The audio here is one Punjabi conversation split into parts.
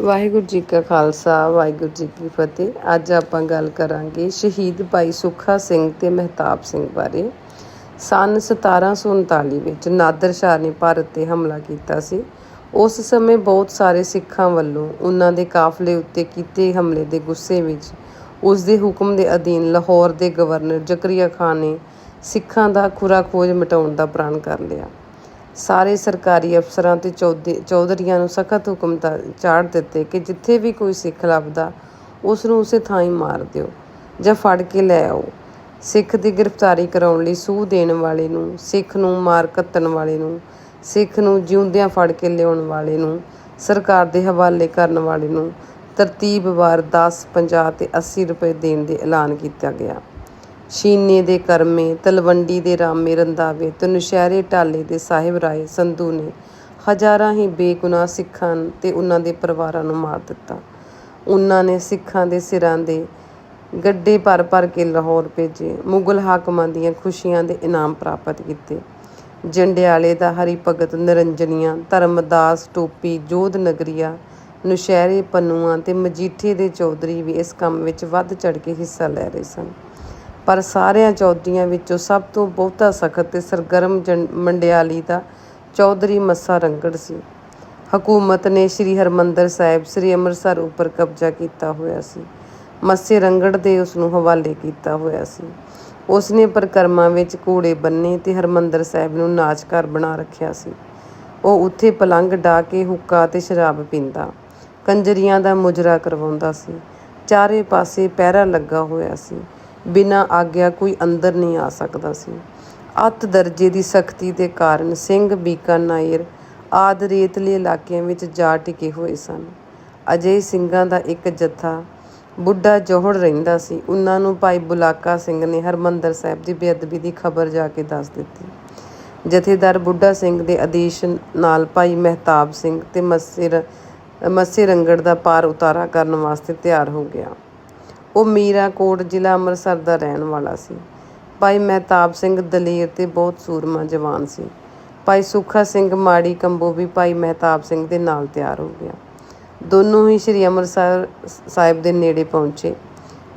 ਵਾਹਿਗੁਰੂ ਜੀ ਕਾ ਖਾਲਸਾ, ਵਾਹਿਗੁਰੂ ਜੀ ਕੀ ਫਤਿਹ। ਅੱਜ ਆਪਾਂ ਗੱਲ ਕਰਾਂਗੇ ਸ਼ਹੀਦ ਭਾਈ ਸੁੱਖਾ ਸਿੰਘ ਤੇ ਮਹਿਤਾਬ ਸਿੰਘ ਬਾਰੇ। ਸਨ 1739 ਵਿੱਚ ਨਾਦਰ ਸ਼ਾਹ ਨੇ ਭਾਰਤ ਤੇ ਹਮਲਾ ਕੀਤਾ ਸੀ। ਉਸ ਸਮੇਂ ਬਹੁਤ ਸਾਰੇ ਸਿੱਖਾਂ ਵੱਲੋਂ ਉਹਨਾਂ ਦੇ ਕਾਫਲੇ ਉੱਤੇ ਕੀਤੇ ਹਮਲੇ ਦੇ ਗੁੱਸੇ ਵਿੱਚ ਉਸ ਦੇ ਹੁਕਮ ਦੇ ਅਧੀਨ ਲਾਹੌਰ ਦੇ ਗਵਰਨਰ ਜ਼ਕਰੀਆ ਖਾਨ ਨੇ ਸਿੱਖਾਂ ਦਾ ਖੁਰਾ ਖੋਜ ਮਿਟਾਉਣ ਦਾ ਪ੍ਰਣ ਕਰ ਲਿਆ। ਸਾਰੇ ਸਰਕਾਰੀ ਅਫਸਰਾਂ ਤੇ ਚੌਧੇ ਚੌਧਰੀਆਂ ਨੂੰ ਸਖਤ ਹੁਕਮ ਚਾੜ ਦਿੱਤੇ ਕਿ ਜਿੱਥੇ ਵੀ ਕੋਈ ਸਿੱਖ ਲੱਭਦਾ ਉਸ ਨੂੰ ਉਸੇ ਥਾਂ ਹੀ ਮਾਰ ਦਿਓ ਜਾਂ ਫੜ ਕੇ ਲੈ ਆਓ। ਸਿੱਖ ਦੀ ਗ੍ਰਿਫਤਾਰੀ ਕਰਾਉਣ ਲਈ ਸੂਹ ਦੇਣ ਵਾਲੇ ਨੂੰ, ਸਿੱਖ ਨੂੰ ਮਾਰ ਕੱਤਣ ਵਾਲੇ ਨੂੰ, ਸਿੱਖ ਨੂੰ ਜਿਉਂਦਿਆਂ ਫੜ ਕੇ ਲਿਆਉਣ ਵਾਲੇ ਨੂੰ, ਸਰਕਾਰ ਦੇ ਹਵਾਲੇ ਕਰਨ ਵਾਲੇ ਨੂੰ ਤਰਤੀਬਵਾਰ 10 50 ਤੇ 80 ਰੁਪਏ ਦੇਣ ਦੇ ਐਲਾਨ ਕੀਤਾ ਗਿਆ। ਸ਼ੀਨੇ ਦੇ ਕਰਮੇ, ਤਲਵੰਡੀ ਦੇ ਰਾਮੇ ਰੰਦਾਵੇ ਤੇ ਨੁਸ਼ਹਿਰੇ ਢਾਲੇ ਦੇ ਸਾਹਿਬ ਰਾਏ ਸੰਧੂ ਨੇ ਹਜ਼ਾਰਾਂ ਹੀ ਬੇਗੁਨਾਹ ਸਿੱਖਾਂ ਤੇ ਉਹਨਾਂ ਦੇ ਪਰਿਵਾਰਾਂ ਨੂੰ ਮਾਰ ਦਿੱਤਾ। ਉਹਨਾਂ ਨੇ ਸਿੱਖਾਂ ਦੇ ਸਿਰਾਂ ਦੇ ਗੱਡੇ ਭਰ ਭਰ ਕੇ ਲਾਹੌਰ ਭੇਜੇ, ਮੁਗਲ ਹਾਕਮਾਂ ਦੀਆਂ ਖੁਸ਼ੀਆਂ ਦੇ ਇਨਾਮ ਪ੍ਰਾਪਤ ਕੀਤੇ। ਜੰਡਿਆਲੇ ਦਾ ਹਰੀ ਭਗਤ ਨਿਰੰਜਨੀਆਂ, ਧਰਮਦਾਸ ਟੋਪੀ, ਜੋਧ ਨਗਰੀਆ, ਨੁਸ਼ਹਿਰੇ ਪੰਨੂਆਂ ਤੇ ਮਜੀਠੇ ਦੇ ਚੌਧਰੀ ਵੀ ਇਸ ਕੰਮ ਵਿੱਚ ਵੱਧ ਚੜ ਕੇ ਹਿੱਸਾ ਲੈ ਰਹੇ ਸਨ। ਪਰ ਸਾਰਿਆਂ ਚੌਧਰੀਆਂ ਵਿੱਚੋਂ ਸਭ ਤੋਂ ਬਹੁਤਾ ਸਖਤ ਤੇ ਸਰਗਰਮ ਜੰ- ਮੰਡਿਆਲੀ ਦਾ ਚੌਧਰੀ ਮੱਸਾ ਰੰਗੜ ਸੀ। ਹਕੂਮਤ ਨੇ ਸ੍ਰੀ ਹਰਮੰਦਰ ਸਾਹਿਬ ਸ੍ਰੀ ਅੰਮ੍ਰਿਤਸਰ ਉੱਪਰ ਕਬਜ਼ਾ ਕੀਤਾ ਹੋਇਆ ਸੀ। ਮੱਸੇ ਰੰਗੜ ਦੇ ਉਸ ਨੂੰ ਹਵਾਲੇ ਕੀਤਾ ਹੋਇਆ ਸੀ। ਉਸ ਨੇ ਪ੍ਰਕਰਮਾਂ ਵਿੱਚ ਘੋੜੇ ਬੰਨੇ ਤੇ ਹਰਮੰਦਰ ਸਾਹਿਬ ਨੂੰ ਨਾਚ ਘਰ ਬਣਾ ਰੱਖਿਆ ਸੀ। ਉਹ ਉੱਥੇ ਪਲੰਗ ਢਾ ਕੇ ਹੁੱਕਾ ਤੇ ਸ਼ਰਾਬ ਪੀਂਦਾ, ਕੰਜਰੀਆਂ ਦਾ ਮੁਜਰਾ ਕਰਵਾਉਂਦਾ ਸੀ। ਚਾਰੇ ਪਾਸੇ ਪਹਿਰਾ ਲੱਗਾ ਹੋਇਆ ਸੀ। ਬਿਨਾਂ ਆਗਿਆ ਕੋਈ ਅੰਦਰ ਨਹੀਂ ਆ ਸਕਦਾ ਸੀ। ਅੱਤ ਦਰਜੇ ਦੀ ਸਖਤੀ ਦੇ ਕਾਰਨ ਸਿੰਘ ਬੀਕਾਨੇਰ ਆਦ ਰੇਤਲੇ ਇਲਾਕਿਆਂ ਵਿੱਚ ਜਾ ਟਿਕੇ ਹੋਏ ਸਨ। ਅਜੇ ਸਿੰਘਾਂ ਦਾ ਇੱਕ ਜਥਾ ਬੁੱਢਾ ਜੋਹੜ ਰਹਿੰਦਾ ਸੀ। ਉਹਨਾਂ ਨੂੰ ਭਾਈ ਬੁਲਾਕਾ ਸਿੰਘ ਨੇ ਹਰਮੰਦਰ ਸਾਹਿਬ ਦੀ ਬੇਅਦਬੀ ਦੀ ਖਬਰ ਜਾ ਕੇ ਦੱਸ ਦਿੱਤੀ। ਜਥੇਦਾਰ ਬੁੱਢਾ ਸਿੰਘ ਦੇ ਆਦੇਸ਼ ਨਾਲ ਭਾਈ ਮਹਿਤਾਬ ਸਿੰਘ ਤੇ ਮੱਸੇ ਰ- ਮੱਸੇ ਰੰਗੜ ਦਾ ਪਾਰ ਉਤਾਰਾ ਕਰਨ ਵਾਸਤੇ ਤਿਆਰ ਹੋ ਗਿਆ। ਉਹ ਮੀਰਾਕੋਟ ਜ਼ਿਲ੍ਹਾ ਅੰਮ੍ਰਿਤਸਰ ਦਾ ਰਹਿਣ ਵਾਲਾ ਸੀ। ਭਾਈ ਮਹਿਤਾਬ ਸਿੰਘ ਦਲੇਰ ਤੇ ਬਹੁਤ ਸੂਰਮਾ ਜਵਾਨ ਸੀ। ਭਾਈ ਸੁੱਖਾ ਸਿੰਘ ਮਾੜੀ ਕੰਬੋ ਵੀ ਭਾਈ ਮਹਿਤਾਬ ਸਿੰਘ ਦੇ ਨਾਲ ਤਿਆਰ ਹੋ ਗਿਆ। ਦੋਨੋਂ ਹੀ ਸ੍ਰੀ ਅੰਮ੍ਰਿਤਸਰ ਸਾਹਿਬ ਦੇ ਨੇੜੇ ਪਹੁੰਚੇ।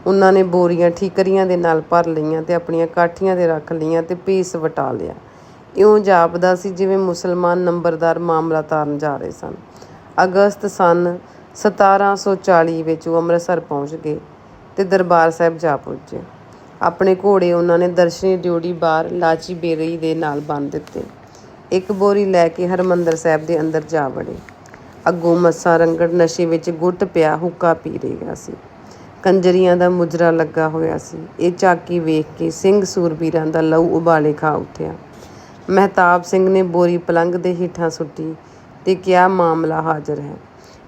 ਉਹਨਾਂ ਨੇ ਬੋਰੀਆਂ ਠੀਕਰੀਆਂ ਦੇ ਨਾਲ ਭਰ ਲਈਆਂ ਤੇ ਆਪਣੀਆਂ ਕਾਠੀਆਂ ਤੇ ਰੱਖ ਲਈਆਂ ਤੇ ਪੀਸ ਵਟਾ ਲਿਆ। ਇਉਂ ਜਾਪਦਾ ਸੀ ਜਿਵੇਂ ਮੁਸਲਮਾਨ ਨੰਬਰਦਾਰ ਮਾਮਲਾ ਤਾਰਨ ਜਾ ਰਹੇ ਸਨ। ਅਗਸਤ ਸਨ 1740 ਵਿੱਚ ਉਹ ਅੰਮ੍ਰਿਤਸਰ ਪਹੁੰਚ ਗਏ। ਤੇ ਦਰਬਾਰ ਸਾਹਿਬ ਜਾ ਪਹੁੰਚੇ ਆਪਣੇ ਘੋੜੇ ਉਹਨਾਂ ਨੇ ਦਰਸ਼ਨੀ ਡਿਊਟੀ ਬਾਰ ਲਾਚੀ ਬੇਰੀ ਦੇ ਨਾਲ ਬੰਨ ਦਿੱਤੇ। ਇੱਕ ਬੋਰੀ ਲੈ ਕੇ ਹਰਮੰਦਰ ਸਾਹਿਬ ਦੇ ਅੰਦਰ ਜਾ ਵੜੇ। ਅੱਗੋਂ ਮੱਸਾ ਰੰਗੜ ਨਸ਼ੇ ਵਿੱਚ ਗੁੱਟ ਪਿਆ, ਹੁੱਕਾ ਪੀ ਰਿਹਾ ਸੀ। ਕੰਜਰੀਆਂ ਦਾ ਮੁਜਰਾ ਲੱਗਾ ਹੋਇਆ ਸੀ। ਇਹ ਝਾਕੀ ਵੇਖ ਕੇ ਸਿੰਘ ਸੂਰਬੀਰਾਂ ਦਾ ਲਹੂ ਉਬਾਲੇ ਖਾ ਉੱਠਿਆ। ਮਹਿਤਾਬ ਸਿੰਘ ਨੇ ਬੋਰੀ ਪਲੰਗ ਦੇ ਹੇਠਾਂ ਸੁੱਟੀ ਤੇ ਕਿਹਾ, ਮਾਮਲਾ ਹਾਜ਼ਰ ਹੈ।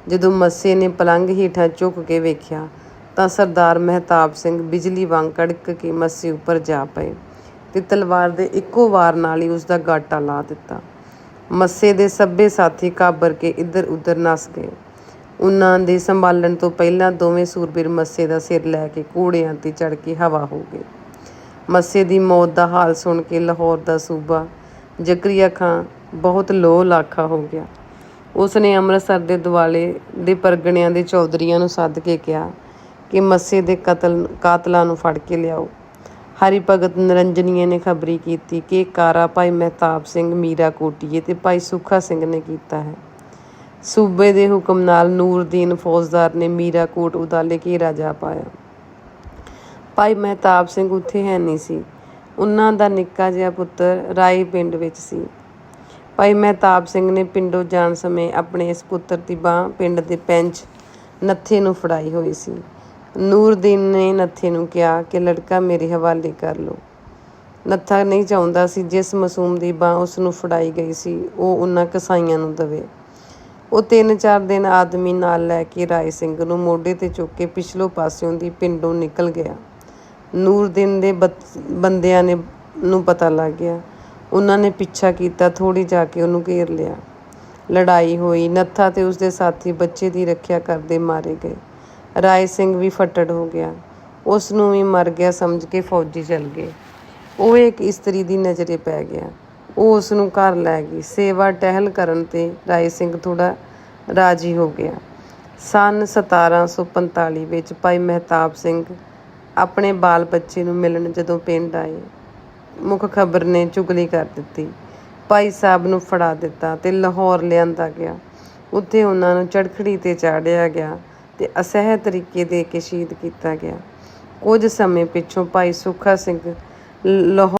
ਜਦੋਂ ਮੱਸੇ ਨੇ ਪਲੰਗ ਹੇਠਾਂ ਝੁੱਕ ਕੇ ਵੇਖਿਆ ਤਾਂ ਸਰਦਾਰ ਮਹਿਤਾਬ ਸਿੰਘ ਬਿਜਲੀ ਵਾਂਗ ਕੜਕ ਕੇ ਮੱਸੇ ਉੱਪਰ ਜਾ ਪਏ ਤੇ ਤਲਵਾਰ ਦੇ ਇੱਕੋ ਵਾਰ ਨਾਲ ਹੀ ਉਸ ਦਾ ਗਾਟਾ ਲਾ ਦਿੱਤਾ। ਮੱਸੇ ਦੇ ਸੱਬੇ ਸਾਥੀ ਕਾਬਰ ਕੇ ਇੱਧਰ ਉੱਧਰ ਨਸ ਗਏ। ਉਹਨਾਂ ਦੇ ਸੰਭਾਲਣ ਤੋਂ ਪਹਿਲਾਂ ਦੋਵੇਂ ਸੂਰਬੀਰ ਮੱਸੇ ਦਾ ਸਿਰ ਲੈ ਕੇ ਘੋੜਿਆਂ ਤੇ ਚੜ ਕੇ ਹਵਾ ਹੋ ਗਏ। ਮੱਸੇ ਦੀ ਮੌਤ ਦਾ ਹਾਲ ਸੁਣ ਕੇ ਲਾਹੌਰ ਦਾ ਸੂਬਾ ਜ਼ਕਰੀਆ ਖਾਂ ਬਹੁਤ ਲੋਹ ਲਾਖਾ ਹੋ ਗਿਆ। ਉਸ ਨੇ ਅੰਮ੍ਰਿਤਸਰ ਦੇ ਦੁਆਲੇ ਦੇ ਪਰਗਣਿਆਂ ਦੇ ਚੌਧਰੀਆਂ ਨੂੰ ਸੱਦ ਕੇ ਕਿਹਾ ਕਿ ਮੱਸੇ ਦੇ ਕਤਲ, ਕਾਤਲਾਂ ਨੂੰ ਫੜ ਕੇ ਲਿਆਓ। ਹਰੀ ਭਗਤ ਨਿਰੰਜਨੀਏ ਨੇ ਖਬਰੀ ਕੀਤੀ ਕਿ ਕਾਰਾ ਭਾਈ ਮਹਿਤਾਬ ਸਿੰਘ ਮੀਰਾ ਕੋਟੀਏ ਤੇ ਭਾਈ ਸੁੱਖਾ ਸਿੰਘ ਨੇ ਕੀਤਾ ਹੈ। ਸੂਬੇ ਦੇ ਹੁਕਮ ਨਾਲ ਨੂਰਦੀਨ ਫੌਜਦਾਰ ਨੇ ਮੀਰਾ ਕੋਟ ਉਦਾਲੇ ਘੇਰਾ ਜਾ ਪਾਇਆ। ਭਾਈ ਮਹਿਤਾਬ ਸਿੰਘ ਉੱਥੇ ਹੈ ਨਹੀਂ ਸੀ। ਉਹਨਾਂ ਦਾ ਨਿੱਕਾ ਜਿਹਾ ਪੁੱਤਰ ਰਾਏ ਪਿੰਡ ਵਿੱਚ ਸੀ। ਭਾਈ ਮਹਿਤਾਬ ਸਿੰਘ ਨੇ ਪਿੰਡੋਂ ਜਾਣ ਸਮੇਂ ਆਪਣੇ ਇਸ ਪੁੱਤਰ ਦੀ ਬਾਹ ਪਿੰਡ ਦੇ ਪੈਂਚ ਨੱਥੇ ਨੂੰ ਫੜਾਈ ਹੋਈ ਸੀ। ਨੂਰਦੀਨ ਨੇ ਨੱਥੇ ਨੂੰ ਕਿਹਾ ਕਿ ਲੜਕਾ ਮੇਰੇ ਹਵਾਲੇ ਕਰ ਲਓ। ਨੱਥਾ ਨਹੀਂ ਚਾਹੁੰਦਾ ਸੀ ਜਿਸ ਮਾਸੂਮ ਦੀ ਬਾਹ ਉਸ ਨੂੰ ਫੜਾਈ ਗਈ ਸੀ, ਉਹ ਉਹਨਾਂ ਕਸਾਈਆਂ ਨੂੰ ਦਵੇ। ਉਹ ਤਿੰਨ ਚਾਰ ਦਿਨ ਆਦਮੀ ਨਾਲ ਲੈ ਕੇ ਰਾਏ ਸਿੰਘ ਨੂੰ ਮੋਢੇ ਤੇ ਚੁੱਕ ਕੇ ਪਿਛਲੋ ਪਾਸਿਓਂ ਦੀ ਪਿੰਡੋਂ ਨਿਕਲ ਗਿਆ। ਨੂਰਦੀਨ ਦੇ ਬੱਤ- ਬੰਦਿਆਂ ਨੇ ਨੂੰ ਪਤਾ ਲੱਗ ਗਿਆ। ਉਹਨਾਂ ਨੇ ਪਿੱਛਾ ਕੀਤਾ ਥੋੜੀ ਜਾ ਕੇ ਉਹਨੂੰ ਘੇਰ ਲਿਆ। ਲੜਾਈ ਹੋਈ, ਨੱਥਾ ਤੇ ਉਸਦੇ ਸਾਥੀ ਬੱਚੇ ਦੀ ਰੱਖਿਆ ਕਰਦੇ ਮਾਰੇ ਗਏ। ਰਾਏ ਸਿੰਘ ਵੀ ਫੱਟੜ ਹੋ ਗਿਆ। ਉਸ ਨੂੰ ਵੀ ਮਰ ਗਿਆ ਸਮਝ ਕੇ ਫੌਜੀ ਚਲ ਗਏ। ਉਹ ਇੱਕ ਇਸਤਰੀ ਦੀ ਨਜ਼ਰੇ ਪੈ ਗਿਆ। ਉਹ ਉਸ ਨੂੰ ਘਰ ਲੈ ਗਈ। ਸੇਵਾ ਟਹਿਲ ਕਰਨ ਤੇ ਰਾਏ ਸਿੰਘ ਥੋੜਾ ਰਾਜੀ ਹੋ ਗਿਆ। ਸਨ 1745 ਵਿੱਚ ਭਾਈ ਮਹਿਤਾਬ ਸਿੰਘ ਆਪਣੇ ਬਾਲ ਬੱਚੇ ਨੂੰ ਮਿਲਣ ਜਦੋਂ ਪਿੰਡ ਆਏ। ਮੁੱਖ ਖਬਰ ਨੇ ਚੁਗਲੀ ਕਰ ਦਿੱਤੀ। ਭਾਈ ਸਾਹਿਬ ਨੂੰ ਫੜਾ ਦਿੱਤਾ ਤੇ ਲਾਹੌਰ ਲਿਆਂਦਾ ਗਿਆ। ਉੱਥੇ ਉਹਨਾਂ ਨੂੰ ਚੜਖੜੀ ਤੇ ਚਾੜਿਆ ਗਿਆ। ਤੇ ਅਸਹਿ ਤਰੀਕੇ ਦੇ ਕੇ ਸ਼ਹੀਦ ਕੀਤਾ ਗਿਆ। ਕੁਝ ਸਮੇਂ ਪਿੱਛੋਂ ਭਾਈ ਸੁੱਖਾ ਸਿੰਘ ਲਾਹੌਰ